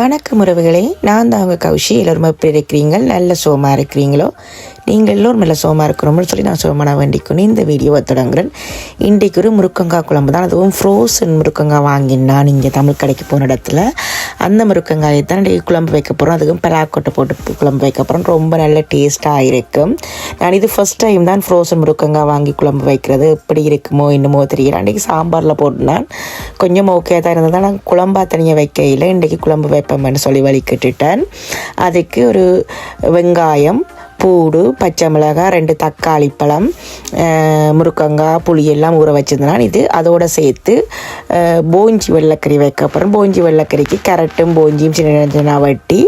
வணக்கம் உறவுகளே. நான் தான் அவங்க கௌஷி. எல்லோரும் எப்படி இருக்கிறீங்க? நல்ல சோமாக இருக்கிறீங்களோ? நீங்கள் எல்லோரும் நல்ல சோமாக இருக்கிறோம்னு சொல்லி நான் சோமான வேண்டிக்கணும் இந்த வீடியோவை தொடங்குறேன். இன்றைக்கு ஒரு முருக்கங்காய் குழம்பு தான். அதுவும் ஃப்ரோசன் முருக்கங்காய் வாங்கினான் இங்கே தமிழ் கடைக்கு போன இடத்துல அந்த முருக்கங்காயை தான் இன்றைக்கு குழம்பு வைக்க போகிறோம் அதுவும் பலாக்கொட்டை போட்டு குழம்பு வைக்க போகிறோம் ரொம்ப நல்ல டேஸ்ட்டாக இருக்கும் நான் இது ஃபஸ்ட் டைம் தான் ஃப்ரோசன் முருக்கங்காய் வாங்கி குழம்பு வைக்கிறது. எப்படி இருக்குமோ என்னமோ தெரியல. அன்றைக்கி சாம்பாரில் போட்டுனான் கொஞ்சம் ஓகே தான் இருந்தது. நான் குழம்பா தனியாக வைக்கையில் இன்றைக்கி குழம்பு வைப்பேன் சொல்லி வலிக்கிட்டுட்டேன் அதுக்கு ஒரு வெங்காயம் பூடு பச்சை மிளகாய் ரெண்டு தக்காளி பழம் முருக்கங்காய் புளி எல்லாம் ஊற வச்சிருந்தேன் இது அதோடு சேர்த்து போஞ்சி வெள்ளக்கறி வைக்க அப்புறம் போஞ்சி வெள்ளக்கறிக்கு கேரட்டும் போஞ்சியும் சின்ன சின்ன வெட்டி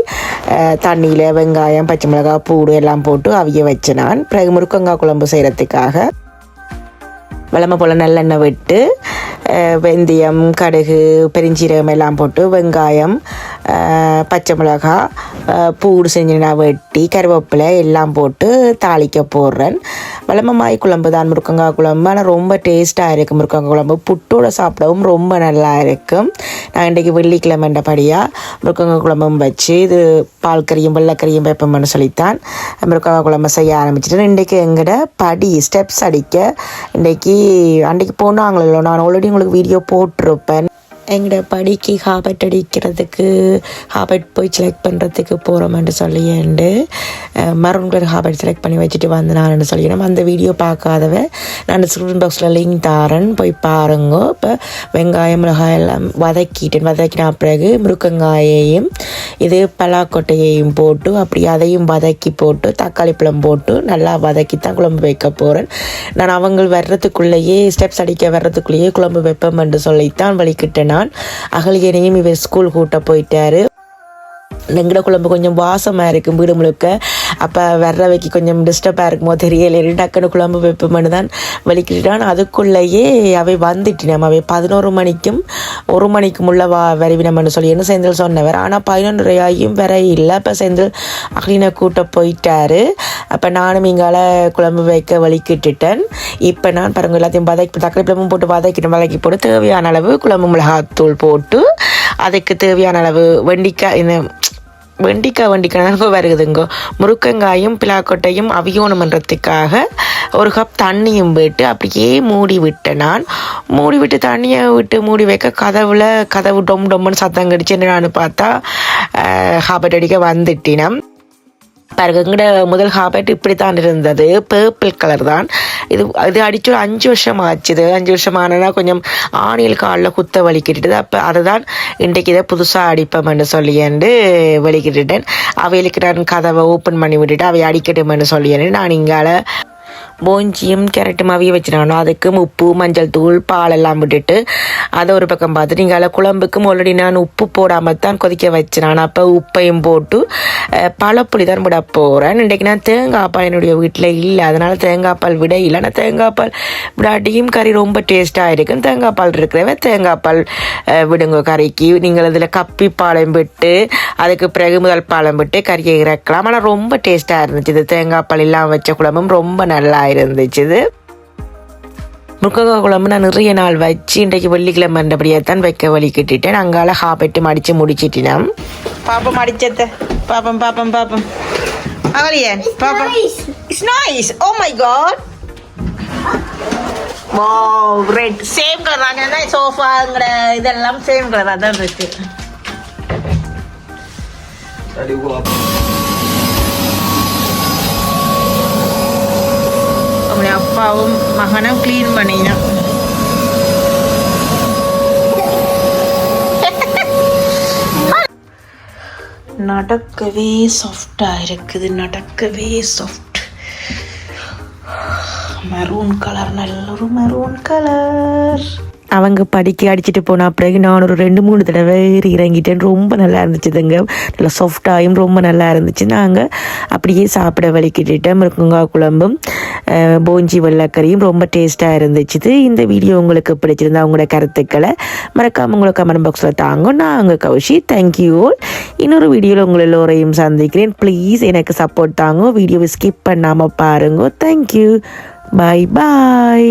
தண்ணியில் வெங்காயம் பச்சை மிளகாய் பூடு எல்லாம் போட்டு அவிய வச்சு நான் பிறகு முருக்கங்காய் குழம்பு செய்கிறதுக்காக விளம்ப போல் நல்லெண்ணெய் விட்டு வெந்தயம் கடுகு பெருஞ்சீரகம் எல்லாம் போட்டு வெங்காயம் பச்சை மிளகாய் பூடு செஞ்சு நான் வெட்டி கருவேப்பிலை எல்லாம் போட்டு தாளிக்க போடுறேன் வளமமாய் குழம்பு தான் முருக்கங்காய் குழம்பு ஆனால் ரொம்ப டேஸ்ட்டாக இருக்கும் முருக்கங்காய் குழம்பு புட்டோட சாப்பிடவும் ரொம்ப நல்லா இருக்கும் நான் இன்றைக்கு வெள்ளிக்கிழமைன்றபடியாக முருக்கங்காய் குழம்பும் வச்சு இது பால் கறியும் வெள்ளைக்கறியும் வைப்போம்னு சொல்லித்தான் முருக்கங்காய் குழம்பு செய்ய ஆரம்பிச்சிட்டேன் இன்றைக்கு எங்கட படி ஸ்டெப்ஸ் அடிக்க இன்றைக்கி அன்றைக்கு போனாங்களோ நான் ஆல்ரெடி உங்களுக்கு வீடியோ போட்டிருப்பேன் எங்கள்கிட்ட படிக்கு ஹாபட் அடிக்கிறதுக்கு ஹாபட் போய் செலக்ட் பண்ணுறதுக்கு போகிறோம்னு சொல்லியேண்டு மரூன் கலர் ஹாபட் செலக்ட் பண்ணி வச்சுட்டு வந்தனான்னு நான் சொல்லிடணும் அந்த வீடியோ பார்க்காதவ நான் டிஸ்கிரிப்ஷன் பாக்ஸில் லிங்க் தாரேன் போய் பாருங்க. இப்போ வெங்காயம் மிளகாய் எல்லாம் வதக்கிட்டேன். வதக்கின பிறகு முருக்கங்காயையும் இது பலாக்கொட்டையையும் போட்டு அப்படி அதையும் வதக்கி போட்டு தக்காளி பழம் போட்டு நல்லா வதக்கி தான் குழம்பு வைக்க போகிறேன் நான் அவங்க வர்றதுக்குள்ளேயே ஸ்டெப்ஸ் அடிக்க வர்றதுக்குள்ளேயே குழம்பு வைப்பேன் என்று சொல்லித்தான் வலிக்கிட்டேன் நான் அகலியனையும் இவர் ஸ்கூல் கூட்ட போயிட்டாரு. எங்கட குழம்பு கொஞ்சம் வாசமாக இருக்கும் வீடு முழுக்க. அப்போ வர்றவைக்கு கொஞ்சம் டிஸ்டர்பாக இருக்குமோ தெரியல. டக்குனு குழம்பு வைப்போம்னு தான் வலிக்கிட்டான். அதுக்குள்ளேயே அவை வந்துட்டினம் அவை பதினோரு மணிக்கும் ஒரு மணிக்கும் உள்ள வா வரைவினம்னு சொல்லி என்ன செந்தில் சொன்னவர். ஆனால் பதினொன்றரை ஆகியும் வர இல்லை. இப்போ செந்தில் அகிலினை கூட்ட போயிட்டாரு. அப்போ நானும் இங்கால குழம்பு வைக்க வலிக்கிட்டுட்டேன். இப்போ நான் பாருங்கள் எல்லாத்தையும் வதக்கி தக்காளி பழமும் போட்டு வதக்கிட்டு வதக்கி போட்டு தேவையான அளவு குழம்பு மிளகாத்தூள் போட்டு அதுக்கு தேவையான அளவு வெண்டிக்காய் இந்த வெண்டிக்காய் வெண்டிக்காய் வருகுதுங்கோ முருக்கங்காயும் பிலாக்கொட்டையும் அவியோணுமன்றதுக்காக ஒரு கப் தண்ணியும் விட்டு அப்படியே மூடி விட்டேன் நான். மூடி விட்டு தண்ணியை விட்டு மூடி வைக்க கதவுல கதவு டொம் டொம்னு சத்தம் கடிச்சுன்னு நான் பார்த்தா ஹாபட் அடிக்க வந்துட்டினம். பாருங்க எங்கட முதல் ஹாபட் இப்படி தான் இருந்தது. பர்பிள் கலர் தான். இது இது அடிச்சு ஒரு அஞ்சு வருஷம் ஆச்சுது அஞ்சு வருஷம் ஆனனா கொஞ்சம் ஆணியல் காலில் குத்த வலிக்கிட்டுது. அப்போ அதை தான் இன்றைக்கு இதை புதுசாக அடிப்போம்னு சொல்லியேண்டு வலிக்கிட்டுட்டேன் அவைகளுக்கு நான் கதவை ஓப்பன் பண்ணி விட்டுட்டு அவை அடிக்கட்டும்னு சொல்லியேன்னு நான் இங்கால போஞ்சியும் கேரட்டும் அவிய வச்சிடணும் அதுக்கு உப்பு மஞ்சள் தூள் பால் எல்லாம் விட்டுட்டு அதை ஒரு பக்கம் பார்த்துட்டு இங்கே குழம்புக்கும் ஆல்ரெடி நான் உப்பு போடாமல் தான் கொதிக்க வச்சினான் அப்போ உப்பையும் போட்டு பழப்புளி தான் விட போகிறேன் இன்றைக்கு நான் தேங்காய் பால் என்னுடைய வீட்டில் இல்லை. அதனால் தேங்காய் பால் விட இல்லை. ஆனால் தேங்காய் பால் விடாட்டியும் கறி ரொம்ப டேஸ்ட்டாக இருக்கும். தேங்காய் பால் இருக்கிறவ தேங்காய் பால் விடுங்க கறிக்கு. நீங்கள் அதில் கப்பி பாலம் விட்டு அதுக்கு பிறகு முதல் பாலம் விட்டு கறியை இறக்கலாம். ஆனால் ரொம்ப டேஸ்ட்டாக இருந்துச்சு. இது தேங்காய் பால் இல்லாமல் வச்ச குழம்பும் ரொம்ப நல்லா இருந்துச்சு. இது முருங்கக்காய் குழம்பு நான் நிறைய நாள் வச்சு இன்றைக்கு வெள்ளிக்கிழமை என்றபடியே தான் வைக்க வழி கட்டிட்டேன். அங்கால ஹாபெட்டு மடித்து முடிச்சிட்டினோம். பாப்பம் அடிச்சத பாப்பம் பாப்பம் பாப்பம். அவளியே பாப்பம். It's nice oh my god wow red same colour தான் சோஃபாங்கிற இதெல்லாம் சேம் கலராக தான் இருக்கு. அவனுடைய அப்பாவும் மகனும் க்ளீன் பண்ணினோம் நடக்கவே சாஃப்டாக இருக்குது நடக்கவே சாஃப்ட் மெரூன் கலர் நல்ல ஒரு மெரூன் கலர் அவங்க படிக்க அடிச்சுட்டு போன பிறகு நான் ஒரு ரெண்டு மூணு தடவை இறங்கிட்டேன். ரொம்ப நல்லா இருந்துச்சுதுங்க. நல்லா சாஃப்டாயும் ரொம்ப நல்லா இருந்துச்சு. நாங்கள் அப்படியே சாப்பிட வலிக்கிட்டுட்டேன் முருங்கங்காய் குழம்பும் போஞ்சி வெள்ளைக்கறியும் ரொம்ப டேஸ்ட்டாக இருந்துச்சுது. இந்த வீடியோ உங்களுக்கு பிடிச்சிருந்தா அவங்களோட கருத்துக்களை மறக்காம உங்களை கமெண்ட் பாக்ஸில் தாங்க. நான் அங்கே கௌஷி தேங்க்யூ இன்னொரு வீடியோவில் உங்களை எல்லோரையும் சந்திக்கிறேன். ப்ளீஸ் எனக்கு சப்போர்ட் தாங்க. வீடியோவை ஸ்கிப் பண்ணாமல் பாருங்க. தேங்க்யூ பாய் பாய்